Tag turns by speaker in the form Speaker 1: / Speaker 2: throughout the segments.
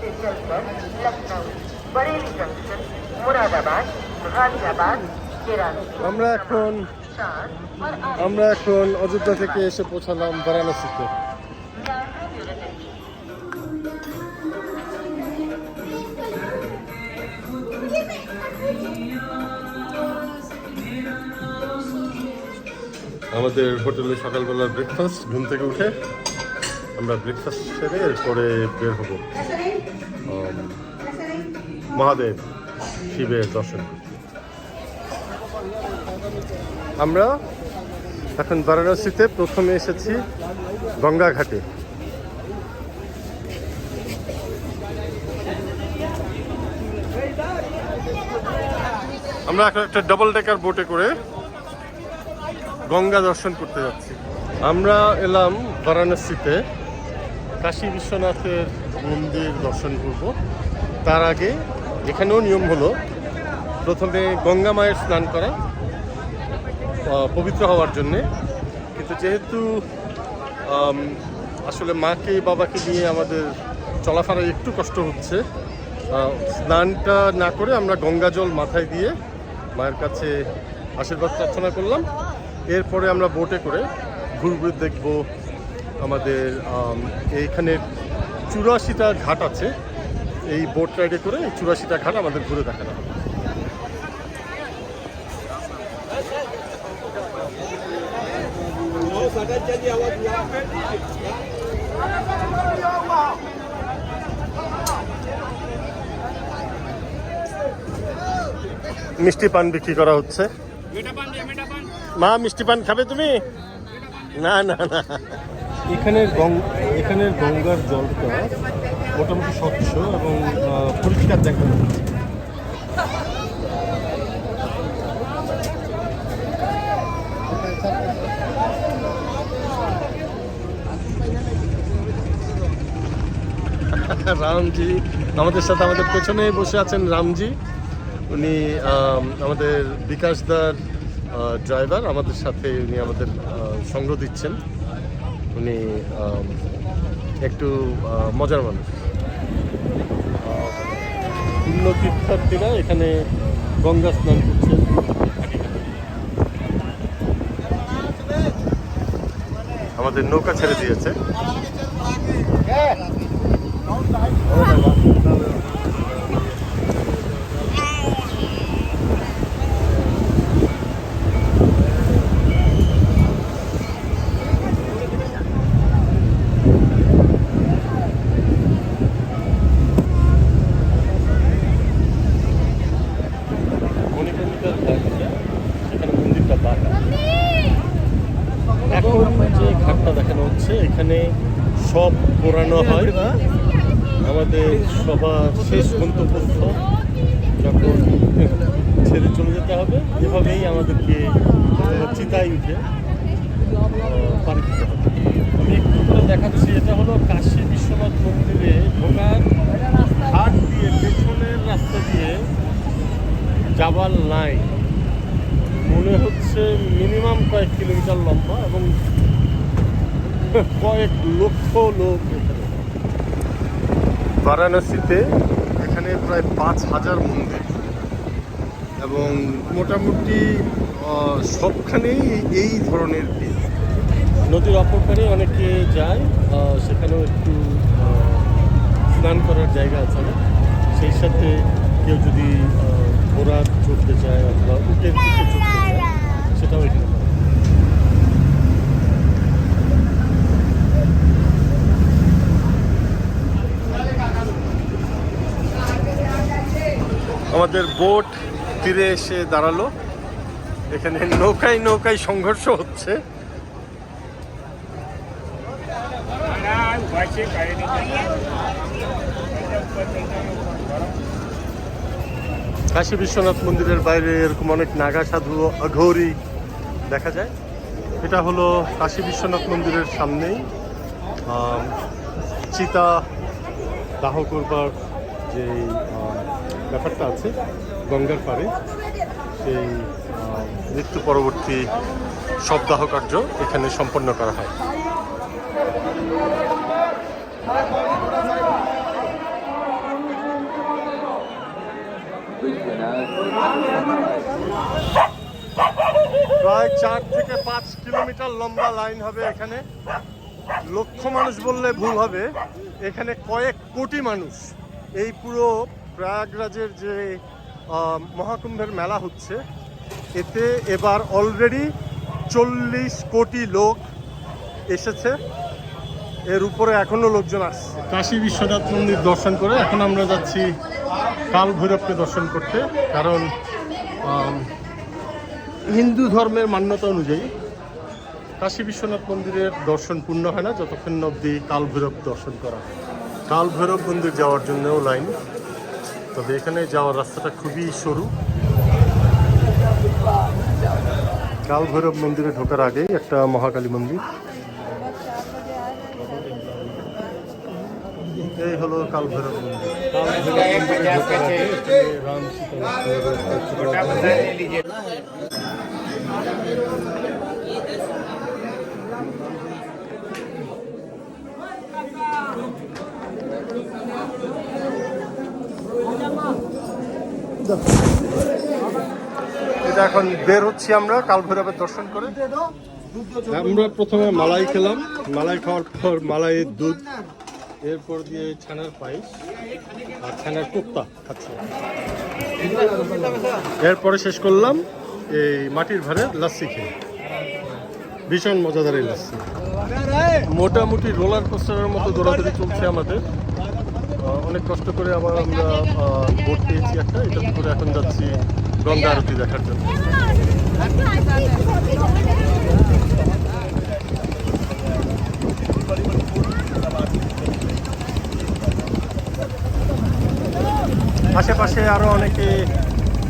Speaker 1: से चलकर लखनऊ बरेली जंक्शन मुरादाबाद गाजियाबाद केरानी
Speaker 2: আমরা এখন
Speaker 1: चार और आठ
Speaker 2: আমরা এখন অযোধ্যা থেকে এসে পৌঁছালাম বারাণসীতে আমাদের হোটেলে সকালবেলা ব্রেকফাস্ট ঘুম থেকে উঠে আমরা ব্রেকফাস্ট সেরে এরপরে বের হব উম, মহাদেব, শিবের দর্শন আমরা এখন বারাণসীতে প্রথমে এসেছি গঙ্গা ঘাটে আমরা এখন একটা ডাবল ডেকার বোটে করে গঙ্গা দর্শন করতে যাচ্ছি। আমরা এলাম বারাণসীতে। কাশী বিশ্বনাথের মন্দির দর্শন করব। তার আগে এখানেও নিয়ম হলো প্রথমে গঙ্গা মায়ের স্নান করা পবিত্র হওয়ার জন্যে। কিন্তু যেহেতু আসলে মাকে বাবাকে নিয়ে আমাদের চলাফেরায় একটু কষ্ট হচ্ছে স্নানটা না করে আমরা গঙ্গা জল মাথায় দিয়ে মায়ের কাছে আশীর্বাদ প্রার্থনা করলাম। এরপরে আমরা বোটে করে ঘুরঘুর দেখব আমাদের আম, এইখানে চুরাশিটা ঘাট আছে। এই বোট রাইডে করে এই চুরাশিটা ঘাট আমাদের ঘুরে দেখানো হবে। মিষ্টি পান বিক্রি করা হচ্ছে। মা মিষ্টি পান খাবে তুমি? না না না। এখানের এখানের গঙ্গার জলটা মোটামুটি স্বচ্ছ এবং পরিষ্কার দেখা যাচ্ছে। রামজি, আমাদের সাথে আমাদের পেছনে বসে আছেন রামজি। উনি আমাদের বিকাশদার ড্রাইভার, আমাদের সাথে উনি আমাদের সঙ্গ দিচ্ছেন। উনি একটু মজার মানুষ। পূর্ণ তীর্থার্থীরা এখানে গঙ্গা স্নান করছে। আমাদের নৌকা ছেড়ে দিয়েছে মণিকর্ণিকার ঘাটটা সেখানে মন্দিরটা বাঁকা এখন যে ঘাটটা দেখানো হচ্ছে এখানে সব পোড়ানো হয় আমাদের সবার শেষ গন্তব্যস্থল যখন ছেড়ে চলে এভাবেই আমাদেরকে চিতায় উঠে আহ, দিতে হবে। আমি একটু করে দেখাচ্ছি এটা হলো কাশী বিশ্বনাথ মন্দিরে ঢোকার ঘাট দিয়ে পেছনের রাস্তা দিয়ে যাবার লাইন মনে হচ্ছে মিনিমাম কয়েক কিলোমিটার লম্বা এবং কয়েক লক্ষ লোক এখানে। বারাণসীতে এখানে প্রায় পাঁচ হাজার মন্দির। এবং মোটামুটি সবখানেই এই ধরনের ভিড় নদীর অপর পারে অনেকে যায় সেখানেও একটু স্নান করার জায়গা আছে না? সেই সাথে কেউ যদি ঘোড়া চড়তে চায় অথবা উটের দিকে চড়তে চায় সেটাও এখানে আমাদের বোট তীরে এসে দাঁড়াল। এখানে নৌকায় নৌকায় সংঘর্ষ হচ্ছে। কাশী বিশ্বনাথ মন্দিরের বাইরে এরকম অনেক নাগা সাধু অঘৌরি দেখা যায়। এটা হলো কাশী বিশ্বনাথ মন্দিরের সামনেই। চিতা দাহ করবার যে ব্যাপারটা আছে, গঙ্গার পাড়ে। সেই মৃত্যু পরবর্তী শবদাহ কার্য এখানে সম্পন্ন করা হয়। প্রায় চার থেকে পাঁচ কিলোমিটার লম্বা লাইন হবে এখানে। লক্ষ মানুষ বললে ভুল হবে। এখানে কয়েক কোটি মানুষ। এই পুরো প্রয়াগরাজের যে মহাকুম্ভের মেলা হচ্ছে এতে এবার অলরেডি চল্লিশ কোটি লোক এসেছে। এর উপরে এখনও লোকজন আসছে। কাশী বিশ্বনাথ মন্দির দর্শন করে এখন আমরা যাচ্ছি কাল ভৈরবকে দর্শন করতে কারণ হিন্দু ধর্মের মান্যতা অনুযায়ী কাশী বিশ্বনাথ মন্দিরের দর্শন পূর্ণ হয় না যতক্ষণ না অব্দি কাল ভৈরব দর্শন করা হয়। কাল ভৈরব মন্দির যাওয়ার জন্যও লাইন। তবে এখানে যাওয়ার রাস্তাটা খুবই সরু কাল ভৈরব মন্দিরে ঢোকার আগেই একটা মহাকালী মন্দির এই হলো কাল ভৈরব মন্দির কাল ভৈরব মন্দিরে ঢোকার আগে এখানে রাম সীতা এটা এখন বের হচ্ছি আমরা, কাল ভৈরবের দর্শন করে। আমরা প্রথমে মালাই খেলাম। মালাই খাওয়ার পর মালাইয়ের দুধ, এরপর দিয়ে ছানার পায়েস আর ছানার কোপ্তা খাচ্ছি। এরপরে শেষ করলাম এই মাটির ভারে লাচ্ছি খেয়ে। ভীষণ মজাদার এই লাচ্ছি। মোটামুটি রোলার কোস্টারের মতো দৌড়াদৌড়ি চলছে আমাদের। অনেক কষ্ট করে আবার আমরা বোট পেয়েছি একটা। এটাতে করে এখন যাচ্ছি গঙ্গা আরতি দেখার জন্য। আশেপাশে আরও অনেকে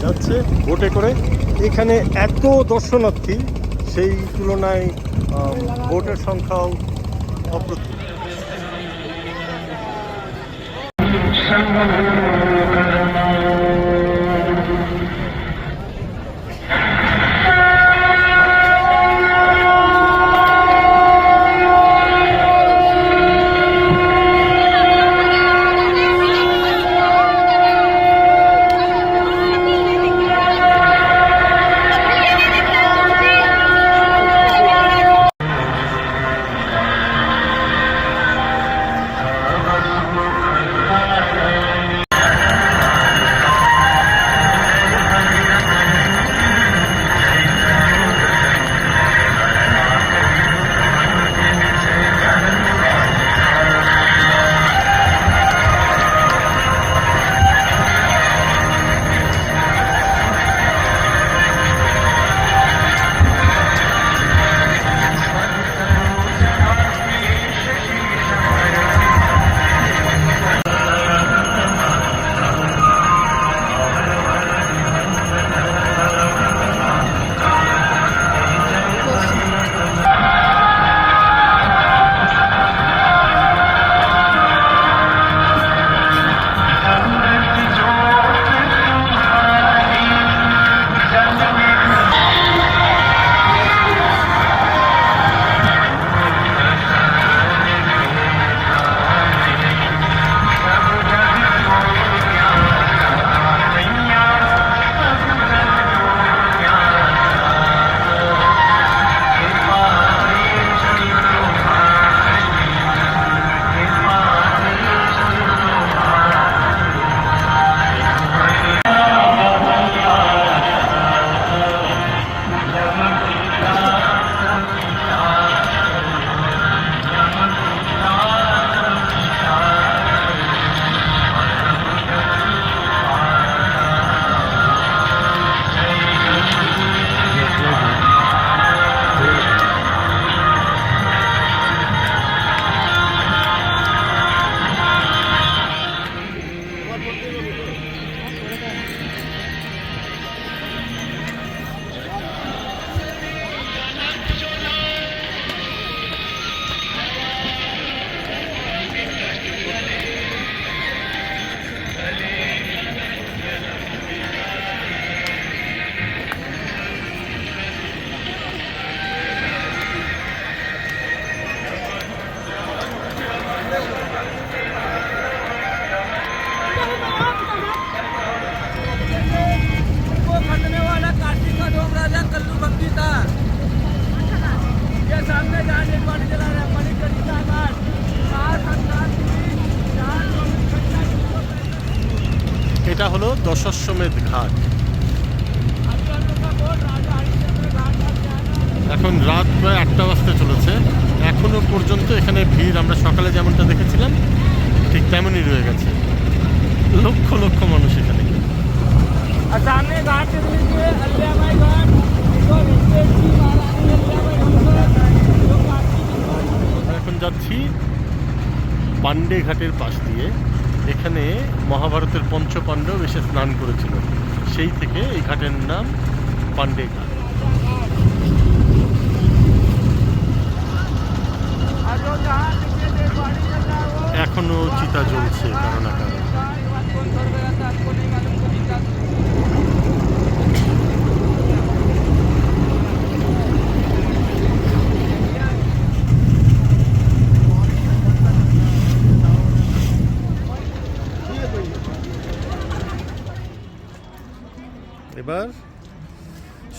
Speaker 2: যাচ্ছে বোটে করে। এখানে এত দর্শনার্থী, সেই তুলনায় বোটের সংখ্যাও অপ্রতিম Thank you. দশাশ্বমেধ ঘাট। এখন রাত প্রায় আটটা বাজতে চলেছে। এখনও পর্যন্ত এখানে ভিড় আমরা সকালে যেমনটা দেখেছিলাম ঠিক তেমনই রয়ে গেছে। লক্ষ লক্ষ মানুষ এখানে। এখন যাচ্ছি পান্ডে ঘাটের পাশ দিয়ে। এখানে মহাভারতের পঞ্চ পাণ্ডব এসে স্নান করেছিল। সেই থেকে এই ঘাটের নাম পাণ্ডে ঘাট। এখনও চিতা জ্বলছে
Speaker 3: কারণ
Speaker 2: কারণ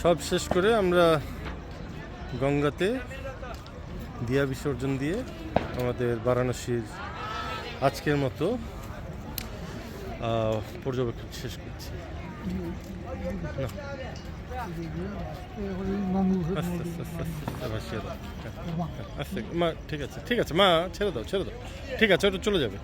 Speaker 2: সব শেষ করে আমরা গঙ্গাতে দিয়া বিসর্জন দিয়ে আমাদের বারাণসীর আজকের মতো পর্যবেক্ষণ শেষ করছি হ্যাঁ, আস্তে মা ঠিক আছে ঠিক আছে মা ছেড়ে দাও ছেড়ে দাও ঠিক আছে ওটা চলে যাবে